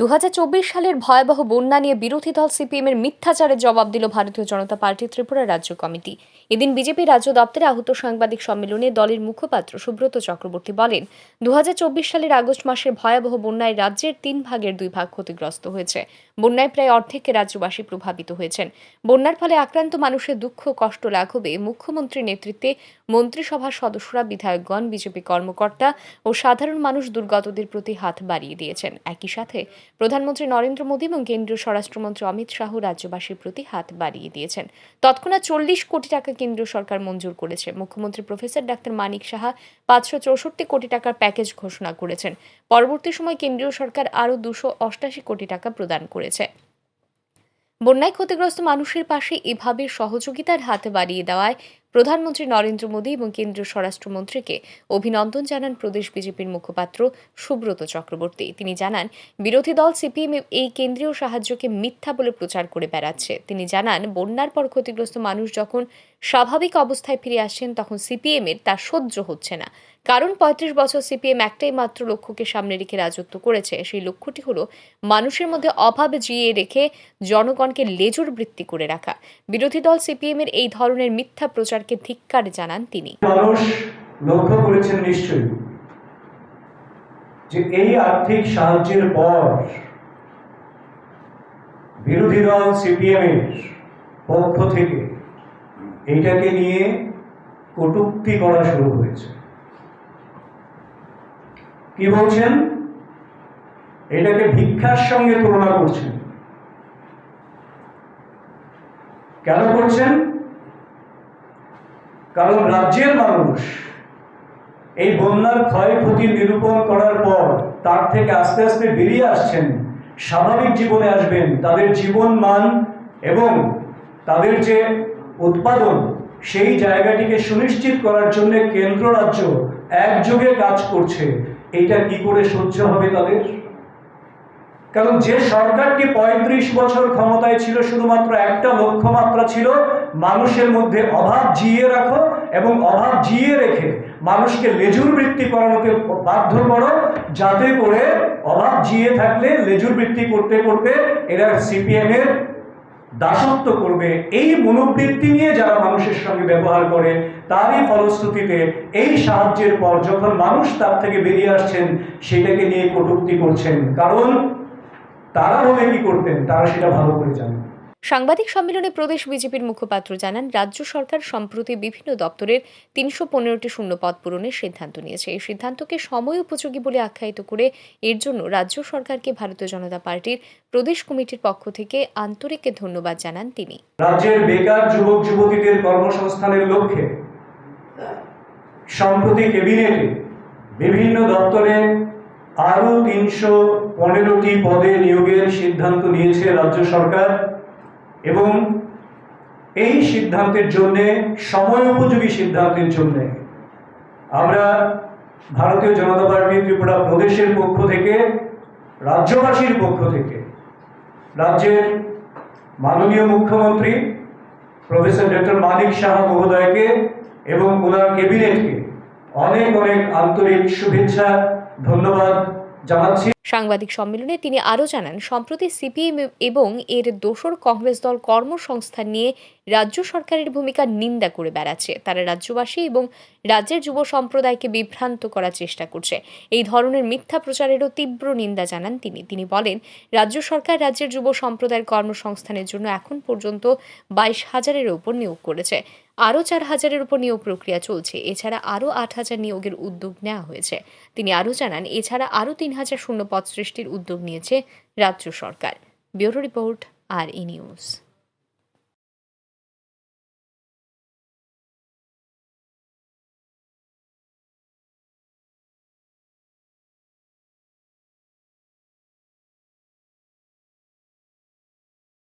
দু হাজার চব্বিশ সালের ভয়াবহ বন্যা নিয়ে বিরোধী দল সিপিএম এর মিথ্যাচারের জবাব দিল ভারতীয় জনতা পার্টি ত্রিপুরা রাজ্য কমিটি। এদিন বিজেপি রাজ্য দপ্তরে আহত সাংবাদিক সম্মেলনে দলের মুখপাত্র সুব্রত চক্রবর্তী বলেন দু সালের আগস্ট মাসের ভয়াবহ বন্যায় রাজ্যের তিন ভাগের দুই ভাগ ক্ষতিগ্রস্ত হয়েছে। বন্যায় প্রায় অর্ধেক রাজ্যবাসী প্রভাবিত হয়েছেন। বন্যার ফলে আক্রান্ত মানুষের দুঃখ, কষ্ট, লাঘবে মুখ্যমন্ত্রীর নেতৃত্বে মন্ত্রিসভার সদস্যরা, বিধায়কগণ, বিজেপি কর্মকর্তা ও সাধারণ মানুষ দুর্গতদের প্রতি হাত বাড়িয়ে দিয়েছেন। একই সাথে প্রধানমন্ত্রী নরেন্দ্র মোদী এবং কেন্দ্রীয় স্বরাষ্ট্রমন্ত্রী অমিত শাহ রাজ্যবাসীর প্রতি হাত বাড়িয়ে দিয়েছেন। তৎক্ষণাৎ চল্লিশ কোটি টাকা কেন্দ্রীয় সরকার মঞ্জুর করেছে। মুখ্যমন্ত্রী প্রফেসর ডাক্তার মানিক সাহা পাঁচশো চৌষট্টি কোটি টাকার প্যাকেজ ঘোষণা করেছেন। পরবর্তী সময় কেন্দ্রীয় সরকার আরও দুশো অষ্টাশি কোটি টাকা প্রদান করেছে। বন্যায় ক্ষতিগ্রস্ত মানুষের পাশে এভাবে সহযোগিতার হাত বাড়িয়ে দেওয়ায় প্রধানমন্ত্রী নরেন্দ্র মোদী এবং কেন্দ্রীয় স্বরাষ্ট্রমন্ত্রীকে অভিনন্দন জানান প্রদেশ বিজেপির মুখপাত্র সুব্রত চক্রবর্তী। তিনি জানান, বিরোধী দল সিপিএম এই কেন্দ্রীয় সাহায্যকে মিথ্যা বলে প্রচার করে বেড়াচ্ছে। তিনি জানান, বন্যার পর ক্ষতিগ্রস্ত মানুষ যখন স্বাভাবিক অবস্থায় ফিরে আসছেন তখন সিপিএম এর তা সহ্য হচ্ছে না। কারণ পঁয়ত্রিশ বছর সিপিএম একটাই মাত্র লক্ষ্যকে সামনে রেখে রাজত্ব করেছে। সেই লক্ষ্যটি হলো মানুষের মধ্যে অভাব জিয়ে রেখে জনগণকে লেজুর বৃত্তি করে রাখা। বিরোধী দল সিপিএম এর এই ধরনের মিথ্যা প্রচারকে ধিক্কার জানান তিনি। লক্ষ্য করেছেন নিশ্চয়ই যে এই আর্থিক সাহায্যের পর বিরোধী দল সিপিএম এর পক্ষ থেকে এইটাকে নিয়ে কটূক্তি করা শুরু হয়েছে। কি বলছেন? এটাকে ভিক্ষার সঙ্গে তুলনা করছেন। কেন করছেন? কারণ রাজ্যের মানুষ এই বন্যার ক্ষয়ক্ষতি নিরূপণ করার পর তার থেকে আস্তে আস্তে বেরিয়ে আসছেন, স্বাভাবিক জীবনে আসবেন। তাদের জীবন মান এবং তাদের যে উৎপাদন, সেই জায়গাটিকে সুনিশ্চিত করার জন্য কেন্দ্র রাজ্য একযোগে কাজ করছে। এটা কি করে সহ্য হবে তাদের? কারণ যে সরকারটি পঁয়ত্রিশ বছর ক্ষমতায় ছিল, শুধুমাত্র একটা লক্ষ্যমাত্রা ছিল, মানুষের মধ্যে অভাব জিয়ে রাখো এবং অভাব জিয়ে রেখে মানুষকে লেজুর বৃত্তি করানোকে বাধ্য করো, যাতে করে অভাব জিয়ে থাকলে লেজুর বৃত্তি করতে করতে এরা সিপিএম এর দাসত্ব করবে। এই মনোবৃত্তি নিয়ে যারা মানুষের সঙ্গে ব্যবহার করে, তারই ফলশ্রুতিতে এই সাহায্যের পর যখন মানুষ তার থেকে বেরিয়ে আসছেন, সেটাকে নিয়ে কটূক্তি করছেন। কারণ তারা হলে কি করতেন তারা সেটা ভালো করে জানেন। সাংবাদিক সম্মেলনে প্রদেশ বিজেপির মুখপাত্র জানান রাজ্য সরকার সম্প্রতি বিভিন্ন দপ্তরের তিনশো পনেরোটি শূন্য পদ পূরণের সিদ্ধান্ত নিয়েছে। এই সিদ্ধান্তকে সময় উপযোগী বলে আখ্যায়িত করে এর জন্য রাজ্য সরকারকে ভারতীয় জনতা পার্টির প্রদেশ কমিটির পক্ষ থেকে আন্তরিক ধন্যবাদ জানান তিনি। রাজ্যের বেকার যুবক যুবতীদের কর্মসংস্থানের লক্ষ্যে সম্প্রতি ক্যাবিনেটে বিভিন্ন দপ্তরে আরও তিনশো পনেরোটি পদে নিয়োগের সিদ্ধান্ত নিয়েছে রাজ্য সরকার এবং এই সিদ্ধান্তের জন্যে সময় উপযোগী সিদ্ধান্তের জন্যে আমরা ভারতীয় জনতা পার্টি ত্রিপুরা প্রদেশের পক্ষ থেকে, রাজ্যবাসীর পক্ষ থেকে, রাজ্যের মাননীয় মুখ্যমন্ত্রী প্রফেসর ডক্টর মানিক সাহা মহোদয়কে এবং ওনার ক্যাবিনেটকে অনেক অনেক আন্তরিক শুভেচ্ছা ধন্যবাদ জানাচ্ছি। সাংবাদিক সম্মেলনে তিনি আরও জানান, সম্প্রতি সিপিএম এবং এর দোসর কংগ্রেস দল কর্মসংস্থান নিয়ে রাজ্য সরকারের ভূমিকা নিন্দা করে বেড়াচ্ছে। তারা রাজ্যবাসী এবং রাজ্যের যুব সম্প্রদায়কে বিভ্রান্ত করার চেষ্টা করছে। এই ধরনের মিথ্যা প্রচারেরও তীব্র নিন্দা জানান তিনি। তিনি বলেন, রাজ্য সরকার রাজ্যের যুব সম্প্রদায়ের কর্মসংস্থানের জন্য এখন পর্যন্ত বাইশ হাজারের ওপর নিয়োগ করেছে। আরও চার হাজারের উপর নিয়োগ প্রক্রিয়া চলছে। এছাড়া আরও আট হাজার নিয়োগের উদ্যোগ নেওয়া হয়েছে। তিনি আরও জানান, এছাড়া আরও তিন হাজার শূন্য পদ সৃষ্টির উদ্যোগ নিয়েছে রাজ্য সরকার। ব্যুরো রিপোর্ট, আর ই নিউজ।